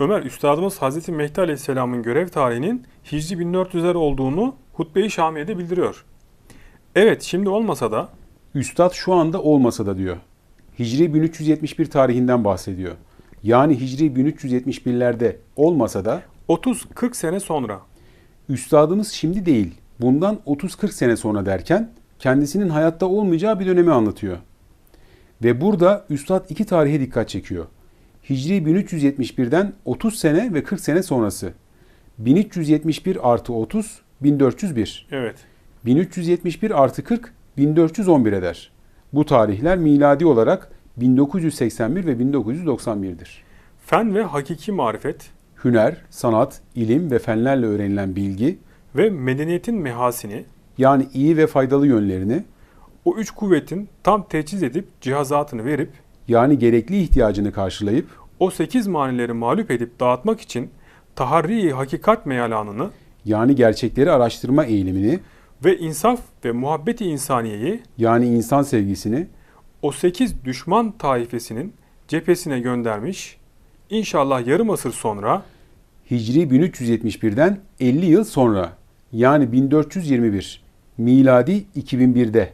Ömer, Üstadımız Hazreti Mehdi Aleyhisselam'ın görev tarihinin Hicri 1400'ler olduğunu Hutbe-i Şamiye'de bildiriyor. Evet, şimdi olmasa da Üstad şu anda olmasa da diyor. Hicri 1371 tarihinden bahsediyor. Yani Hicri 1371'lerde olmasa da 30-40 sene sonra üstadımız şimdi değil, bundan 30-40 sene sonra derken kendisinin hayatta olmayacağı bir dönemi anlatıyor. Ve burada üstad iki tarihe dikkat çekiyor. Hicri 1371'den 30 sene ve 40 sene sonrası. 1371 artı 30, 1401. evet 1371 artı 40 1411 eder. Bu tarihler miladi olarak 1981 ve 1991'dir. fen ve hakiki marifet Hüner, sanat, ilim ve fenlerle öğrenilen bilgi ve medeniyetin mehasini yani iyi ve faydalı yönlerini o üç kuvvetin tam teçhiz edip cihazatını verip yani gerekli ihtiyacını karşılayıp o sekiz manileri mağlup edip dağıtmak için taharri hakikat meyalanını yani gerçekleri araştırma eğilimini ve insaf ve muhabbeti insaniyeyi yani insan sevgisini o sekiz düşman taifesinin cephesine göndermiş, İnşallah yarım asır sonra Hicri 1371'den 50 yıl sonra yani 1421 miladi 2001'de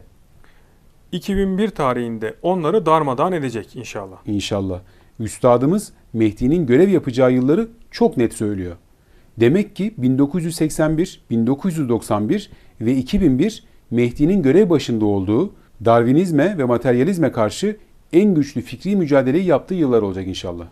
2001 tarihinde onları darmadağın edecek inşallah. İnşallah. Üstadımız Mehdi'nin görev yapacağı yılları çok net söylüyor. Demek ki 1981, 1991 ve 2001 Mehdi'nin görev başında olduğu Darwinizme ve materyalizme karşı en güçlü fikri mücadeleyi yaptığı yıllar olacak inşallah.